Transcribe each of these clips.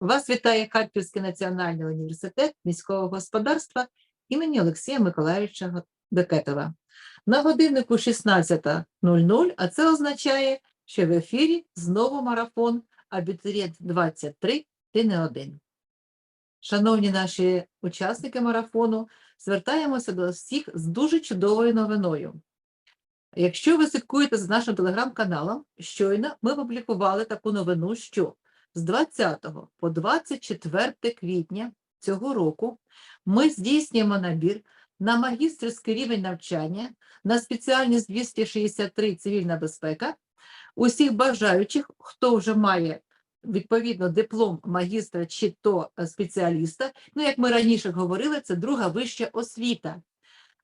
Вас вітає Харківський національний університет міського господарства імені Олексія Миколаївича Бекетова. На годиннику 16.00, а це означає, що в ефірі знову марафон Абітурієнт 23 ти не один. Шановні наші учасники марафону, звертаємося до всіх з дуже чудовою новиною. Якщо ви слідкуєте за нашим телеграм-каналом, щойно ми опублікували таку новину, що з 20 по 24 квітня цього року ми здійснюємо набір на магістерський рівень навчання на спеціальність 263 цивільна безпека. Усіх бажаючих, хто вже має відповідно диплом магістра чи то спеціаліста, ну як ми раніше говорили, це друга вища освіта.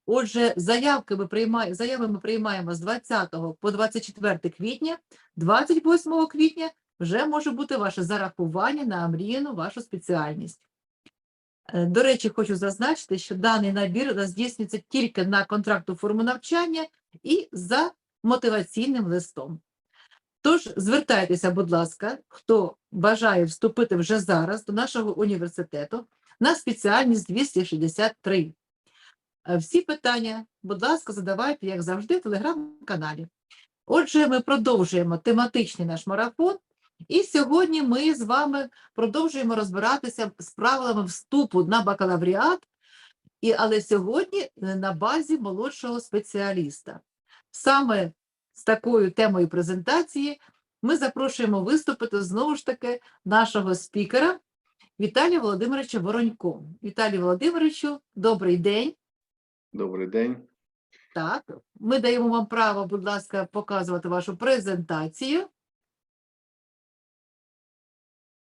Отже, заявки ми приймаємо, заяви ми приймаємо з 20 по 24 квітня, 28 квітня вже може бути ваше зарахування на омріяну вашу спеціальність. Е, До речі, хочу зазначити, що даний набір здійснюється тільки на контракту форму навчання і за мотиваційним листом. Тож звертайтеся, будь ласка, хто бажає вступити вже зараз до нашого університету на спеціальність 263. Е, Всі питання, будь ласка, задавайте, як завжди, в телеграм-каналі. Отже, ми продовжуємо тематичний наш марафон, і сьогодні ми з вами продовжуємо розбиратися з правилами вступу на бакалавріат, і, але сьогодні е, на базі молодшого спеціаліста. Саме з такою темою презентації ми запрошуємо виступити знову ж таки нашого спікера Віталія Володимировича Воронько. Віталій Володимировичу, добрий день. Добрий день. Так, ми даємо вам право, будь ласка, показувати вашу презентацію.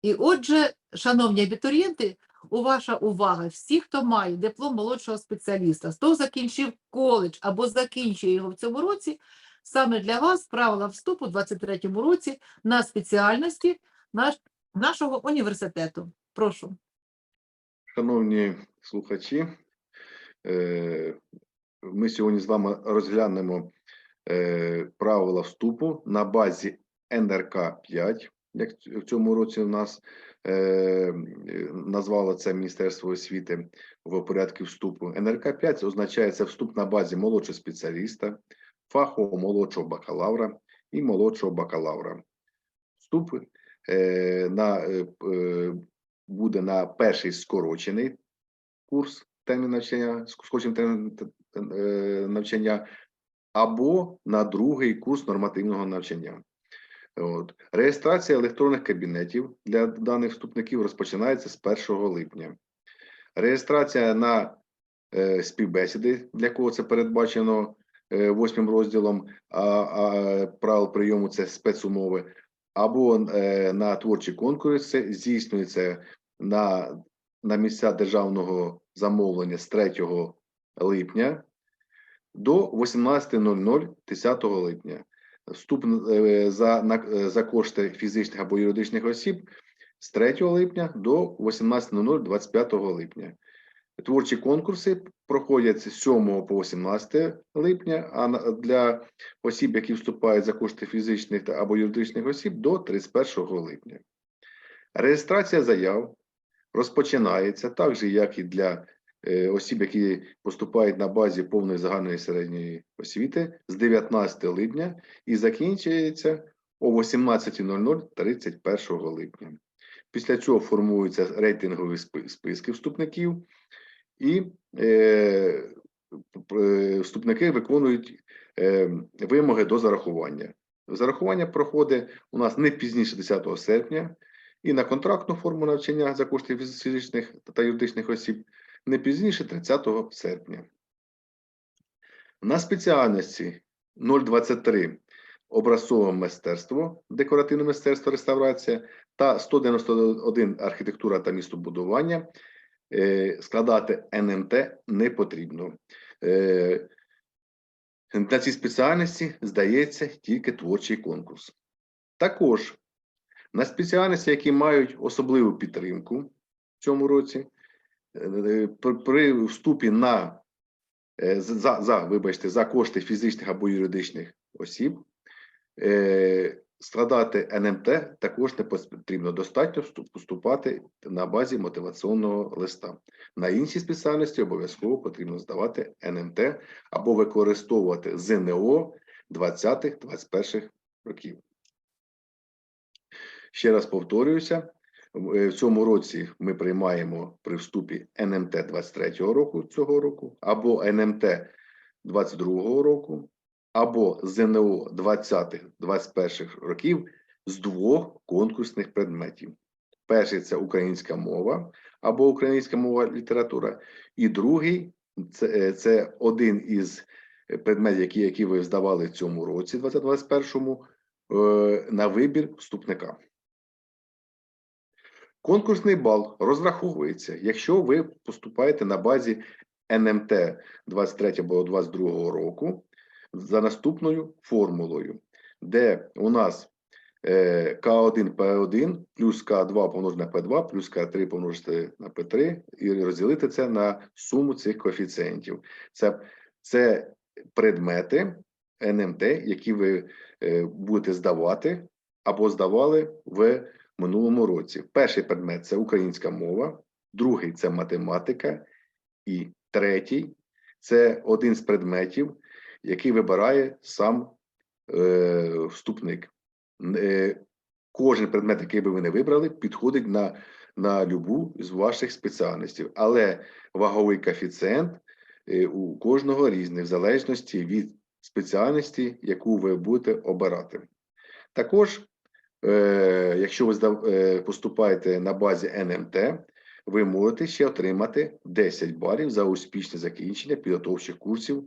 І отже, шановні абітурієнти, у ваша увага, всі, хто має диплом молодшого спеціаліста, хто закінчив коледж або закінчує його в цьому році, саме для вас правила вступу у 23-му році на спеціальності наш, нашого університету. Прошу. Шановні слухачі, е, ми сьогодні з вами розглянемо е, правила вступу на базі НРК 5, як в цьому році у нас е, назвало це Міністерство освіти в порядку вступу. НРК 5 означає це вступ на базі молодшого спеціаліста, фахового молодшого бакалавра і молодшого бакалавра. Вступ е, на, е, е, буде на перший скорочений курс термін навчання, скорочений термін е, навчання, або на другий курс нормативного навчання. От. Реєстрація електронних кабінетів для даних вступників розпочинається з 1 липня. Реєстрація на е, співбесіди, для кого це передбачено е, розділом а, а, правил прийому це спецумови, або е, на творчі конкурси здійснюється на, на місця державного замовлення з 3 липня до 18.00 10 липня. Вступ е, за, е, за кошти фізичних або юридичних осіб з 3 липня до 18.00 25 липня. Творчі конкурси проходять з 7 по 18 липня, а для осіб, які вступають за кошти фізичних або юридичних осіб, до 31 липня. Реєстрація заяв розпочинається так же, як і для осіб, які поступають на базі повної загальної середньої освіти з 19 липня і закінчується о 18.00 31 липня. Після цього формуються рейтингові списки вступників, і е, е, вступники виконують е, вимоги до зарахування. Зарахування проходить у нас не пізніше 10 серпня, і на контрактну форму навчання за кошти фізичних та юридичних осіб не пізніше 30 серпня. На спеціальності 023 образцове мистецтво, декоративне мистецтво, реставрація та 191 архітектура та містобудування е, складати НМТ не потрібно. Е, На цій спеціальності здається тільки творчий конкурс. Також на спеціальності, які мають особливу підтримку в цьому році, при- вступі на е, за, за, вибачте, за кошти фізичних або юридичних осіб, е, складати НМТ також не потрібно. Достатньо поступати на базі мотиваційного листа. На інші спеціальності обов'язково потрібно здавати НМТ або використовувати ЗНО 20-21 років. Ще раз повторююся, в е, цьому році ми приймаємо при вступі НМТ 23 року цього року, або НМТ 22 року, або ЗНО 20-21 років з двох конкурсних предметів. Перший це українська мова або українська мова література, і другий це, е, це один із предметів, які, які ви здавали в цьому році, 2021, е, на вибір вступника. Конкурсний бал розраховується, якщо ви поступаєте на базі НМТ 23 або 22 року за наступною формулою, де у нас е, К1 П1 плюс К2 помножити на П2 плюс К3 помножити на П3 і розділити це на суму цих коефіцієнтів. Це, це предмети НМТ, які ви е, будете здавати або здавали в минулому році. Перший предмет це українська мова, другий це математика, і третій це один з предметів, який вибирає сам е, вступник. Е, кожен предмет, який би ви не вибрали, підходить на, на любу з ваших спеціальностей, але ваговий коефіцієнт е, у кожного різний, в залежності від спеціальності, яку ви будете обирати. Також якщо ви е, поступаєте на базі НМТ, ви можете ще отримати 10 балів за успішне закінчення підготовчих курсів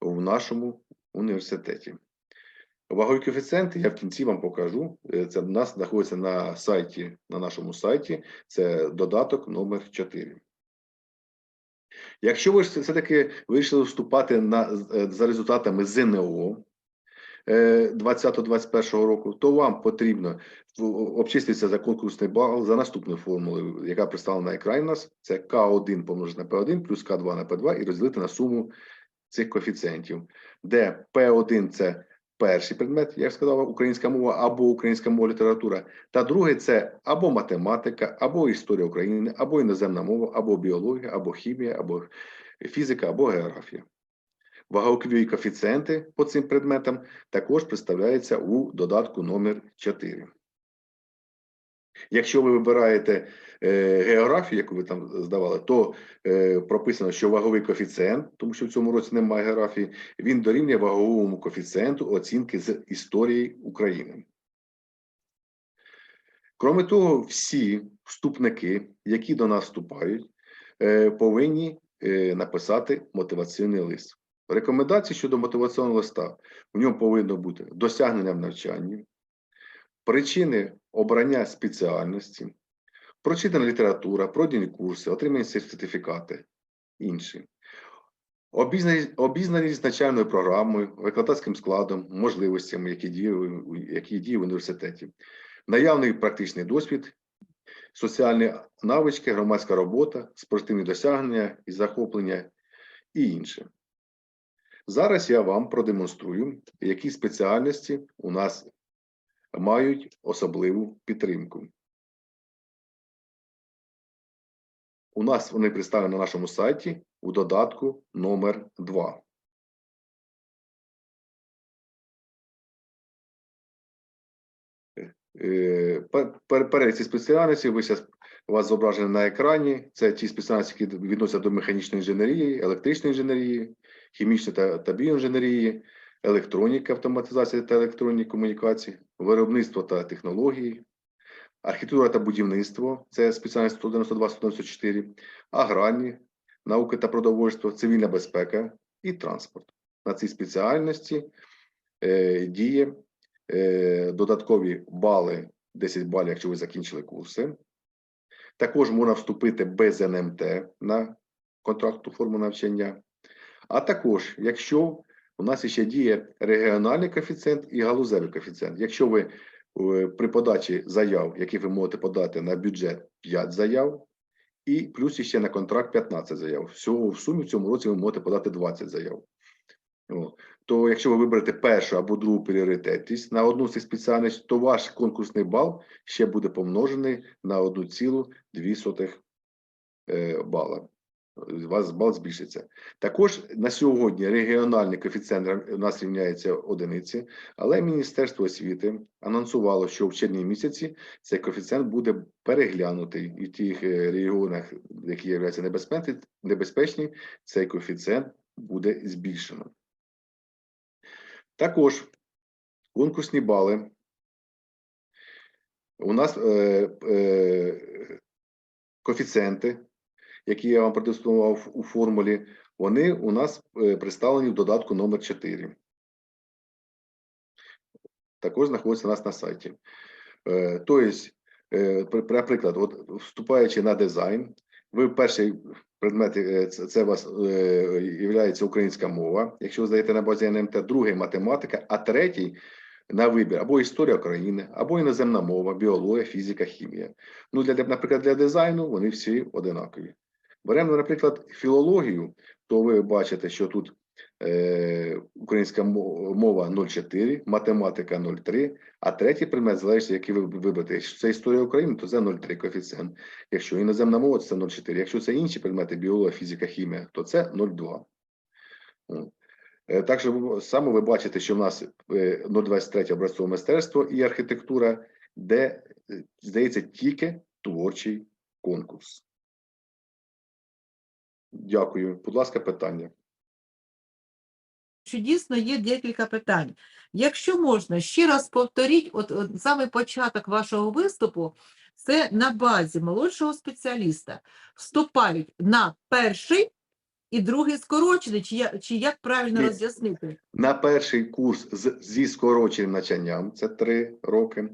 в нашому університеті. Вагові коефіцієнти я в кінці вам покажу. Е, Це в нас знаходиться на сайті, на нашому сайті. Це додаток номер 4. Якщо ви все-таки вирішили вступати на, е, за результатами ЗНО, 2020-2021 року, то вам потрібно обчислитися за конкурсний бал за наступною формулою, яка представлена на екрані у нас. Це К1 помножити на П1 плюс К2 на П2 і розділити на суму цих коефіцієнтів, де П1 це перший предмет, як сказала, українська мова або українська мова література, та другий це або математика, або історія України, або іноземна мова, або біологія, або хімія, або фізика, або географія. Вагові коефіцієнти по цим предметам також представляються у додатку номер 4. Якщо ви вибираєте е, географію, яку ви там здавали, то е, прописано, що ваговий коефіцієнт, тому що в цьому році немає географії, він дорівнює ваговому коефіцієнту оцінки з історії України. Кроме того, всі вступники, які до нас вступають, е, повинні написати мотиваційний лист. Рекомендації щодо мотиваційного листа. В ньому повинно бути досягнення в навчанні, причини обрання спеціальності, прочитана література, пройдені курси, отримані сертифікати, інші. Обізнаність, з навчальною програмою, викладацьким складом, можливостями, які діє, які діє в університеті, наявний практичний досвід, соціальні навички, громадська робота, спортивні досягнення і захоплення і інше. Зараз я вам продемонструю, які спеціальності у нас мають особливу підтримку. У нас вони представлені на нашому сайті у додатку номер 2. Е, пер- пер- Перелік цих спеціальностей ви зараз у вас зображені на екрані. Це ті спеціальності, які відносяться до механічної інженерії, електричної інженерії, хімічної та, та біоінженерії, електроніки, автоматизації та електронні комунікації, виробництво та технології, архітектура та будівництво це спеціальність 192-194, аграрні, науки та продовольство, цивільна безпека і транспорт. На цій спеціальності е, діє е, додаткові бали, 10 балів, якщо ви закінчили курси. Також можна вступити без НМТ на контрактну форму навчання. А також, якщо у нас ще діє регіональний коефіцієнт і галузевий коефіцієнт. Якщо ви е, при подачі заяв, які ви можете подати на бюджет 5 заяв, і плюс ще на контракт 15 заяв. Всього в сумі в цьому році ви можете подати 20 заяв. То якщо ви виберете першу або другу пріоритетність на одну з цих спеціальностей, то ваш конкурсний бал ще буде помножений на 1,2 е, бала. Вас бал збільшиться. Також на сьогодні регіональний коефіцієнт у нас рівняється одиниці, але Міністерство освіти анонсувало, що в червні місяці цей коефіцієнт буде переглянутий і в тих е, регіонах, які являються небезпечні, цей коефіцієнт буде збільшено. Також конкурсні бали. У нас е, е, коефіцієнти, які я вам продемонстрував у формулі, вони у нас е, представлені в додатку номер 4. Також знаходяться у нас на сайті. Е, Тобто, е, наприклад, от вступаючи на дизайн, ви перший предмет це, у вас є українська мова, якщо ви здаєте на базі НМТ, другий математика, а третій на вибір або історія України, або іноземна мова, біологія, фізика, хімія. Ну, для- наприклад, для дизайну вони всі одинакові. Беремо, наприклад, філологію, то ви бачите, що тут е, українська мова 0,4, математика 0,3, а третій предмет залежить, який ви виберете. Якщо це історія України, то це 0,3 коефіцієнт. Якщо іноземна мова, то це 0,4. Якщо це інші предмети, біологія, фізика, хімія, то це 0,2. Е, Так що саме ви бачите, що в нас е, 0,23 образцове мистецтво і архітектура, де е, здається тільки творчий конкурс. Дякую. Будь ласка, питання. що дійсно є декілька питань. Якщо можна, ще раз повторіть, от, от саме початок вашого виступу, це на базі молодшого спеціаліста вступають на перший і другий скорочений, чи, я, чи як правильно Ні. роз'яснити? На перший курс з, зі скороченим навчанням, це 3 роки,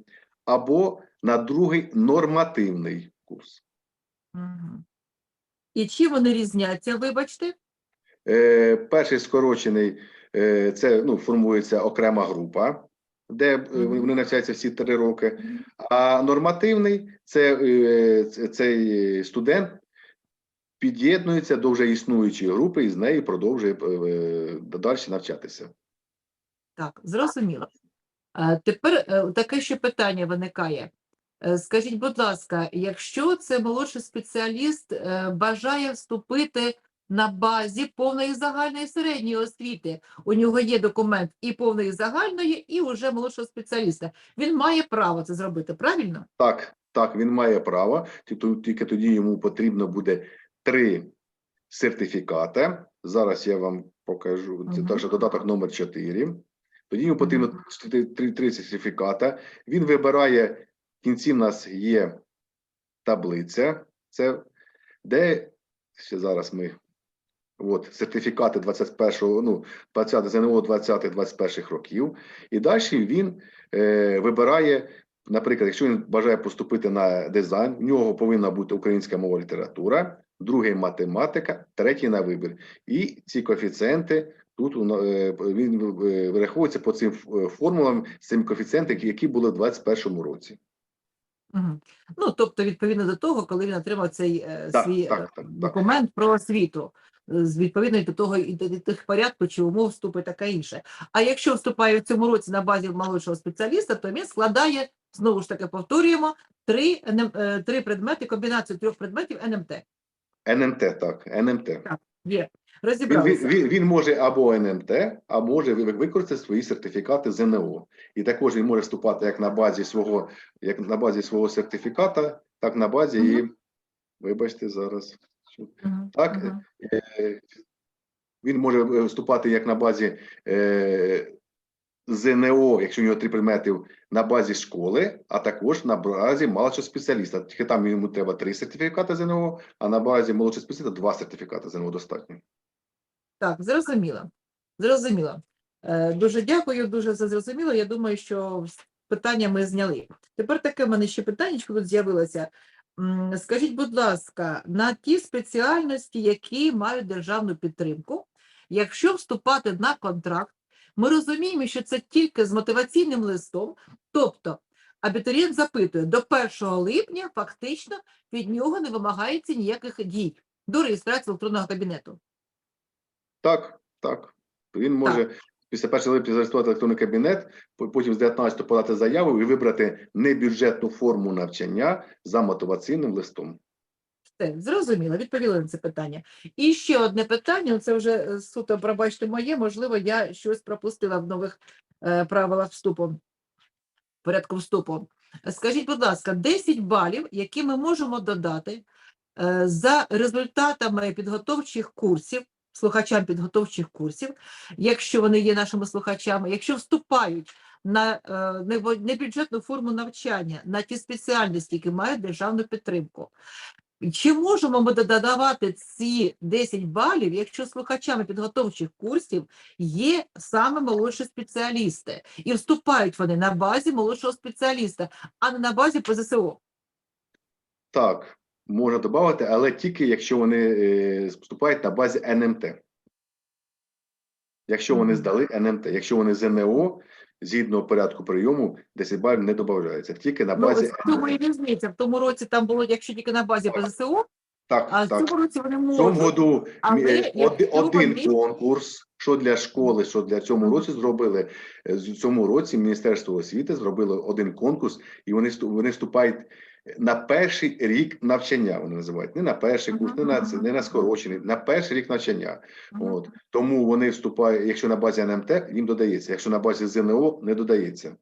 або на другий нормативний курс. Угу. І чим вони різняться, вибачте? Е, перший скорочений е, це ну, формується окрема група, де е, вони навчаються всі три роки. А нормативний це е, цей студент під'єднується до вже існуючої групи і з нею продовжує е, далі навчатися. Так, зрозуміло. Тепер е, таке ще питання виникає. Е, Скажіть, будь ласка, якщо це молодший спеціаліст е, бажає вступити на базі повної загальної середньої освіти, у нього є документ і повної загальної, і уже молодшого спеціаліста. Він має право це зробити, правильно? Так, так, він має право, тільки тоді йому потрібно буде три сертифікати. Зараз я вам покажу. Це Мгм. також додаток номер 4. Тоді йому потрібно три, три, сертифіката. Він вибирає, кінці в нас є таблиця, це де ще зараз ми. От, сертифікати 21-го, ну, 20 ЗНО 20-21 років. І далі він е, вибирає, наприклад, якщо він бажає поступити на дизайн, в нього повинна бути українська мова література, другий математика, третій на вибір. І ці коефіцієнти тут е, він е, вираховується по цим е, формулам, з цими коефіцієнти, які- були в 21-му році. Угу. Ну, тобто, відповідно до того, коли він отримав цей е, Так, свій так, е, так, так. документ про освіту, е, відповідно до того і до тих порядку чи умов вступу і таке інше. А якщо вступає в цьому році на базі молодшого спеціаліста, то він складає, знову ж таки повторюємо, три, три предмети, комбінацію трьох предметів НМТ. НМТ, так, НМТ. Є. Він, Розібралися. він, він, він може або НМТ, а може ви- використати свої сертифікати ЗНО. І також він може вступати як на базі свого, як на базі свого сертифіката, так на базі і, вибачте, зараз. Угу. Так, угу. е, він може е, вступати як на базі е, ЗНО, якщо у нього три предмети на базі школи, а також на базі молодшого спеціаліста. Тільки там йому треба три сертифікати ЗНО, а на базі молодшого спеціаліста два сертифікати ЗНО достатньо. Так, зрозуміло. Зрозуміло. Е, Дуже дякую, дуже за зрозуміло. Я думаю, що питання ми зняли. Тепер таке в мене ще питання тут з'явилося. Скажіть, будь ласка, на ті спеціальності, які мають державну підтримку, якщо вступати на контракт, ми розуміємо, що це тільки з мотиваційним листом, тобто абітурієнт запитує, до 1 липня фактично від нього не вимагається ніяких дій до реєстрації електронного кабінету. Так, так. Він може Після 1 липня зареєструвати електронний кабінет, потім з 19 подати заяву і вибрати небюджетну форму навчання за мотиваційним листом. Все, зрозуміло, відповіли на це питання. І ще одне питання, це вже е, суто, пробачте моє, можливо, я щось пропустила в нових е, правилах вступу, порядку вступу. Скажіть, будь ласка, 10 балів, які ми можемо додати е, за результатами підготовчих курсів, слухачам підготовчих курсів, якщо вони є нашими слухачами, якщо вступають на е, небюджетну форму навчання, на ті спеціальності, які мають державну підтримку. Чи можемо ми додавати ці 10 балів, якщо слухачами підготовчих курсів є саме молодші спеціалісти, і вступають вони на базі молодшого спеціаліста, а не на базі ПЗСО? Так, можна додати, але тільки якщо вони е, вступають на базі НМТ. Якщо вони здали НМТ, якщо вони ЗНО, згідно порядку прийому, 10 балів не додається, тільки на Ну, базі ну, в тому і різниця. В тому році там було, якщо тільки на базі ПЗСО, Так, а в цьому році вони В цьому году Але е, якщо оди- один вони- конкурс, що для школи, що для цьому році зробили. Е, В цьому році Міністерство освіти зробило один конкурс, і вони вони вступають на перший рік навчання. Вони називають не на перший курс, не на не на скорочений, на перший рік навчання. От тому вони вступають. Якщо на базі НМТ, їм додається. Якщо на базі ЗНО, не додається.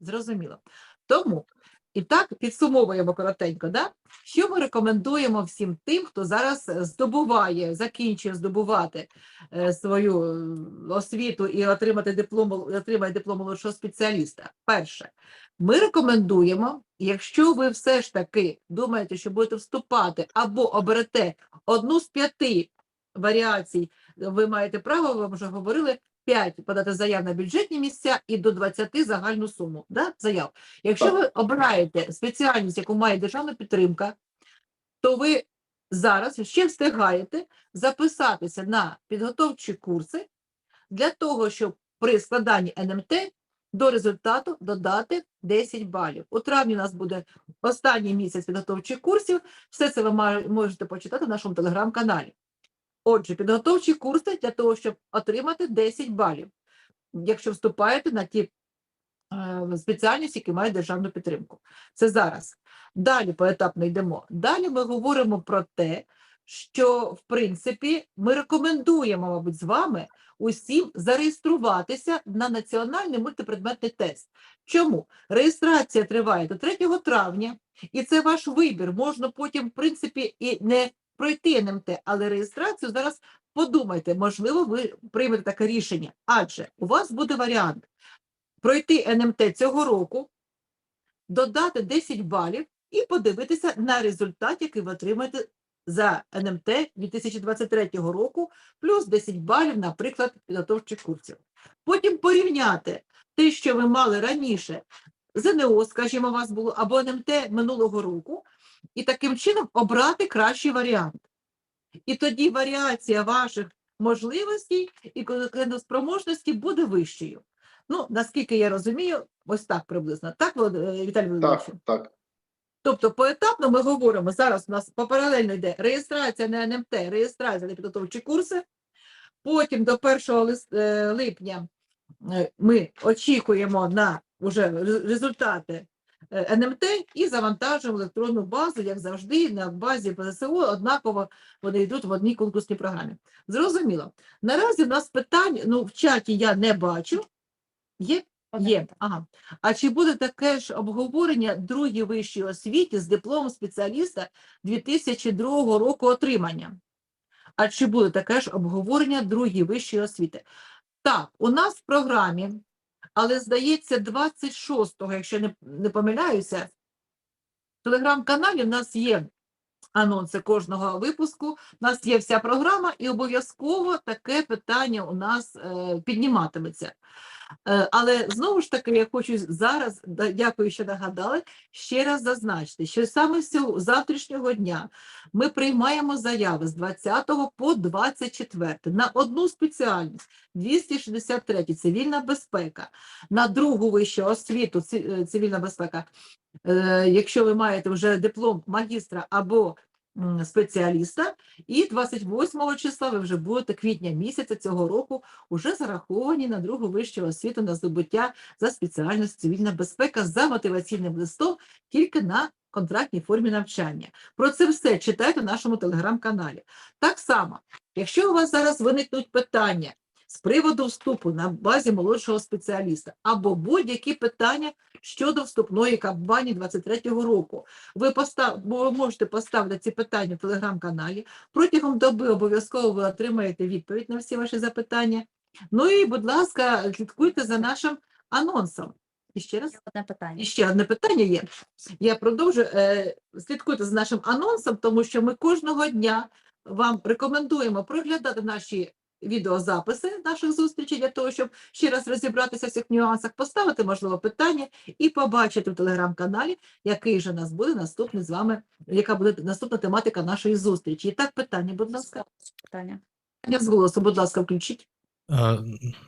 Зрозуміло. Тому, і так підсумовуємо коротенько, да? що ми рекомендуємо всім тим, хто зараз здобуває, закінчує здобувати е, свою е, освіту і отримати диплом, отримає диплом молодшого спеціаліста. Перше, ми рекомендуємо, якщо ви все ж таки думаєте, що будете вступати або оберете одну з п'яти варіацій, ви маєте право, ви вже говорили, 5 подати заяв на бюджетні місця і до 20 загальну суму да, заяв. Якщо ви обираєте спеціальність, яку має державна підтримка, то ви зараз ще встигаєте записатися на підготовчі курси для того, щоб при складанні НМТ до результату додати 10 балів. У травні у нас буде останній місяць підготовчих курсів. Все це ви можете почитати в нашому телеграм-каналі. Отже, підготовчі курси для того, щоб отримати 10 балів, якщо вступаєте на ті е, спеціальності, які мають державну підтримку. Це зараз. Далі поетапно йдемо. Далі ми говоримо про те, що в принципі ми рекомендуємо, мабуть, з вами усім зареєструватися на національний мультипредметний тест. Чому? Реєстрація триває до 3 травня, і це ваш вибір. Можна потім, в принципі, і не пройти НМТ, але реєстрацію зараз подумайте, можливо, ви приймете таке рішення, адже у вас буде варіант пройти НМТ цього року, додати 10 балів і подивитися на результат, який ви отримаєте за НМТ 2023 року, плюс 10 балів, наприклад, підготовчих курсів. Потім порівняти те, що ви мали раніше, ЗНО, скажімо, у вас було, або НМТ минулого року, і таким чином обрати кращий варіант. І тоді варіація ваших можливостей і конкурентоспроможності буде вищою. Ну, наскільки я розумію, ось так приблизно. Так, е, Віталій Володимирович? Так, так. Тобто поетапно ми говоримо, зараз у нас попаралельно йде реєстрація на НМТ, реєстрація на підготовчі курси. Потім до 1 е, липня е, ми очікуємо на вже результати е, НМТ і завантажуємо електронну базу, як завжди, на базі ПЗСО, однаково вони йдуть в одній конкурсній програмі. Зрозуміло. Наразі в нас питань, ну, в чаті я не бачу. Є? Є. Ага. А чи буде таке ж обговорення другій вищій освіті з дипломом спеціаліста 2002 року отримання? А чи буде таке ж обговорення другій вищої освіти? Так, у нас в програмі, але здається, 26-го, якщо не, не помиляюся, в телеграм-каналі в нас є анонси кожного випуску, у нас є вся програма, і обов'язково таке питання у нас е, підніматиметься. Е, Але знову ж таки, я хочу зараз, дякую, що нагадали, ще раз зазначити, що саме з завтрашнього дня ми приймаємо заяви з 20 по 24 на одну спеціальність 263 цивільна безпека, на другу вищу освіту е, цивільна безпека. Е, Якщо ви маєте вже диплом магістра або спеціаліста, і 28 числа ви вже будете квітня місяця цього року уже зараховані на другу вищу освіту на здобуття за спеціальність цивільна безпека за мотиваційним листом тільки на контрактній формі навчання. Про це все читайте в нашому телеграм-каналі. Так само, якщо у вас зараз виникнуть питання з приводу вступу на базі молодшого спеціаліста або будь-які питання щодо вступної кампанії 23-го року, ви, постав... можете поставити ці питання в телеграм-каналі. Протягом доби обов'язково ви отримаєте відповідь на всі ваші запитання. Ну і, будь ласка, слідкуйте за нашим анонсом. І ще раз. Одне питання. І ще одне питання є. Я продовжу. Е, слідкуйте за нашим анонсом, тому що ми кожного дня вам рекомендуємо проглядати наші відеозаписи наших зустрічей для того, щоб ще раз розібратися в цих нюансах, поставити, можливо, питання і побачити в телеграм-каналі, який же у нас буде наступний з вами, яка буде наступна тематика нашої зустрічі. І так, питання, будь ласка. Питання. Питання з голосу, будь ласка, включіть. А,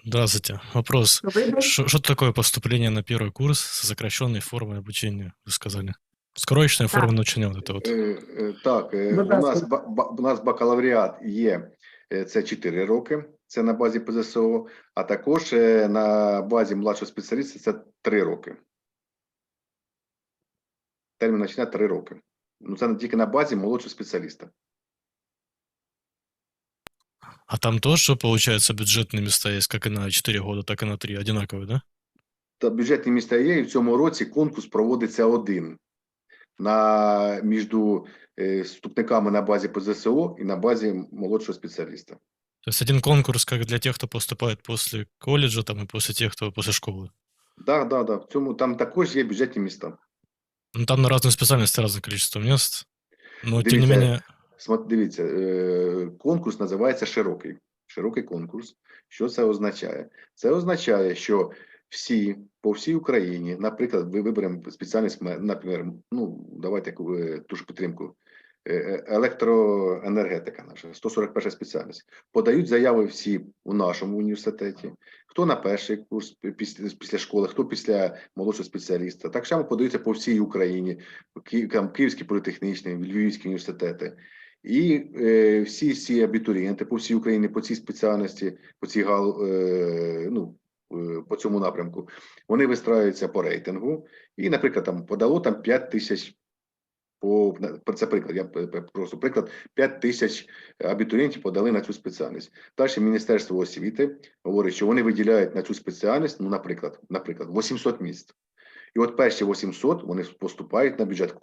Здравствуйте. Вопрос. Добрий день. Что что такое поступление на первый курс с сокращенной формой обучения, вы сказали? Скроечная форма навчання, вот это вот. Е, е, Так, е, Будь у нас, ласка. ба- ба- у нас бакалавріат є, е, це 4 роки, це на базі ПЗСО, а також е, на базі младшого спеціаліста це 3 роки. Термін навчання 3 роки. Ну, це тільки на базі молодшого спеціаліста. А там тоже, получается, бюджетные места есть как и на 4 года, так и на 3, одинаковые, да? Та бюджетні міста є, і в цьому році конкурс проводиться один на між е, вступниками на базі ПЗСО і на базі молодшого спеціаліста. То есть один конкурс как для тех, кто поступает после колледжа, там, и после тех, кто после школы. Так, так, так. В цьому там також є бюджетні міста. Ну, там на разные специальности разное количество мест. Но, тем не Дивіться, менее, Дивіться, е, конкурс називається широкий. Широкий конкурс. Що це означає? Це означає, що всі по всій Україні, наприклад, ви виберемо спеціальність, наприклад, ну давайте е, ту ж підтримку. е, е, Електроенергетика наша, 141 спеціальність. Подають заяви всі у нашому університеті. Хто на перший курс після, після школи, хто після молодшого спеціаліста. Так само подаються по всій Україні, там, Київський політехнічний, Львівські університети. І е, всі ці абітурієнти по всій Україні по цій спеціальності, по цій гал, е, ну, по цьому напрямку, вони вистраюються по рейтингу. І, наприклад, там подало там 5 тисяч. По це приклад. Я просто приклад: 5 тисяч абітурієнтів подали на цю спеціальність. Далі Міністерство освіти говорить, що вони виділяють на цю спеціальність, ну, наприклад, наприклад, 800 місць. І от перші 800 вони поступають на бюджет, е,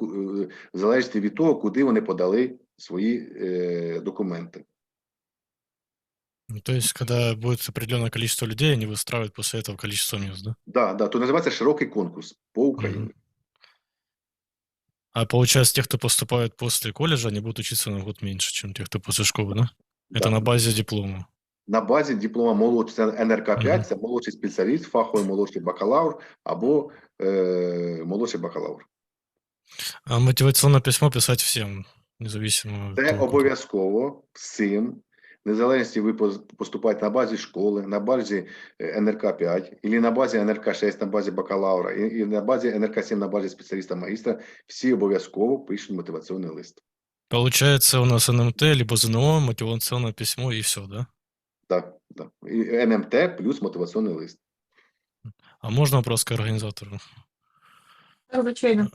в залежності від того, куди вони подали свої е, документи. ну, то есть, когда будет определенное количество людей, они выстраивают после этого количество мест, да? Да, да, то називається широкий конкурс по Україні. Мгм. А получается, те, кто поступают после колледжа, они будут учиться на год меньше, чем те, кто после школы, да? Это Да. на базе диплома. На базі диплома молодший це НРК 5 Мгм. це молодший спеціаліст, фаховий молодший бакалавр або е, молодший бакалавр. А мотивационное письмо писать всем, независимо от Це того, кто- обов'язково всім, Незалежності ви поступаєте на базі школи, на базі е, НРК 5, або на базі НРК 6, на базі бакалавра, і, і на базі НРК 7, на базі спеціаліста магістра, всі обов'язково пишуть мотиваційний лист. Получается, у нас НМТ, либо ЗНО, мотивационное письмо и все, да? Так, так. І НМТ плюс мотиваційний лист. А можно вопрос к организатору? Звичайно.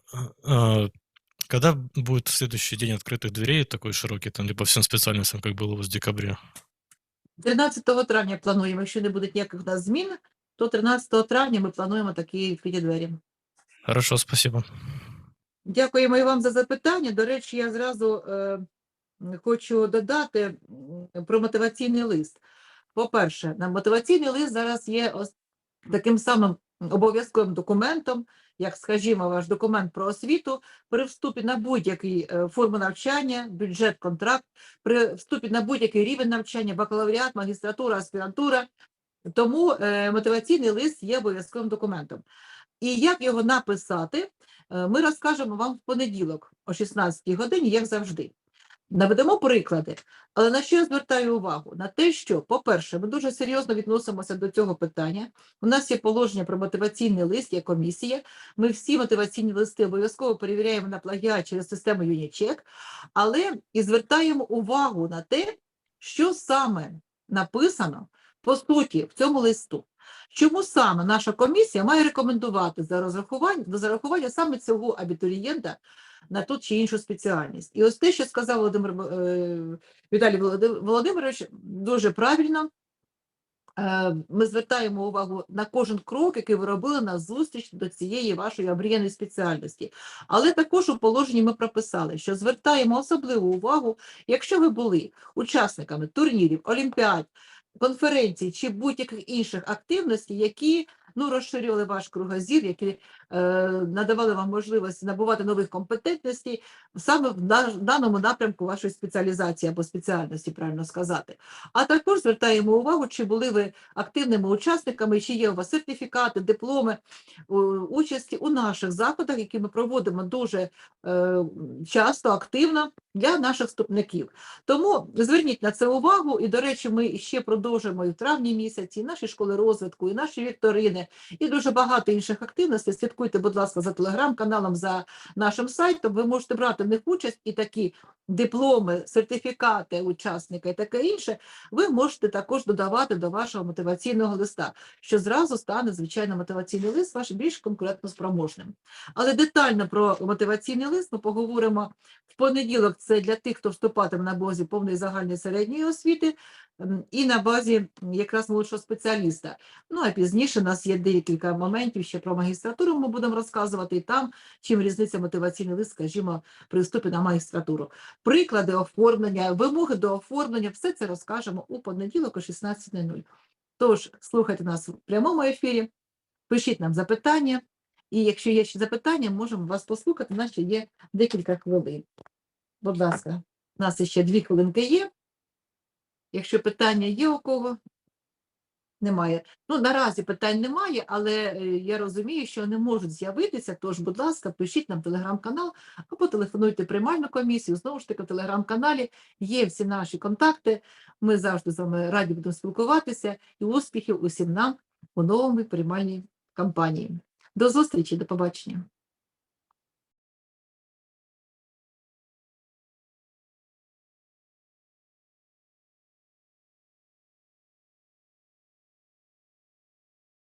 А, Когда будет следующий день открытых дверей, такой широкий, там, либо всем специальностям, как было у вас в декабре? 13 травня плануємо, якщо не буде ніяких у нас змін, то 13 травня ми плануємо такі відкриті двері. Хорошо, спасибо. Дякуємо і вам за запитання. До речі, я зразу е, хочу додати м, про мотиваційний лист. По-перше, на мотиваційний лист зараз є ос- таким самим обов'язковим документом, як, скажімо, ваш документ про освіту при вступі на будь-який е, форму навчання, бюджет, контракт, при вступі на будь-який рівень навчання, бакалавріат, магістратура, аспірантура. Тому е, мотиваційний лист є обов'язковим документом. І як його написати, е, ми розкажемо вам в понеділок о 16 годині, як завжди. Наведемо приклади. Але на що я звертаю увагу? На те, що, по-перше, ми дуже серйозно відносимося до цього питання. У нас є положення про мотиваційний лист, є комісія. Ми всі мотиваційні листи обов'язково перевіряємо на плагіат через систему Юнічек, але і звертаємо увагу на те, що саме написано по суті в цьому листу. Чому саме наша комісія має рекомендувати за розрахування до зарахування саме цього абітурієнта на ту чи іншу спеціальність? І ось те, що сказав Володимир е, Віталій Володи- Володимирович, дуже правильно. Е, Ми звертаємо увагу на кожен крок, який ви робили на зустріч до цієї вашої обріяної спеціальності. Але також у положенні ми прописали, що звертаємо особливу увагу, якщо ви були учасниками турнірів, олімпіад, конференцій чи будь-яких інших активностей, які ну, розширювали ваш кругозір, які е, надавали вам можливість набувати нових компетентностей саме в даному напрямку вашої спеціалізації або спеціальності, правильно сказати. А також звертаємо увагу, чи були ви активними учасниками, чи є у вас сертифікати, дипломи участі у наших заходах, які ми проводимо дуже е, часто, активно для наших вступників. Тому зверніть на це увагу. І, до речі, ми ще продовжуємо і в травні місяці, і наші школи розвитку, і наші вікторини, і дуже багато інших активностей. Слідкуйте, будь ласка, за телеграм-каналом, за нашим сайтом. Ви можете брати в них участь і такі дипломи, сертифікати учасника і таке інше. Ви можете також додавати до вашого мотиваційного листа, що зразу стане, звичайно, мотиваційний лист ваш більш конкурентноспроможним. Але детально про мотиваційний лист ми поговоримо в понеділок. Це для тих, хто вступатиме на базі повної загальної середньої освіти і на базі якраз молодшого спеціаліста. Ну а пізніше у нас є декілька моментів ще про магістратуру. Ми будемо розказувати і там, чим різниця мотиваційний лист, скажімо, при вступі на магістратуру. Приклади оформлення, вимоги до оформлення, все це розкажемо у понеділок о 16.00. Тож слухайте нас в прямому ефірі, пишіть нам запитання. І якщо є ще запитання, можемо вас послухати. У нас ще є декілька хвилин. Будь ласка, у нас ще дві хвилинки є. Якщо питання є у кого, немає. Ну, наразі питань немає, але е, я розумію, що не можуть з'явитися. Тож, будь ласка, пишіть нам телеграм-канал або телефонуйте приймальну комісію. Знову ж таки, в телеграм-каналі є всі наші контакти. Ми завжди з вами раді будемо спілкуватися і успіхів усім нам у новому приймальній кампанії. До зустрічі, до побачення.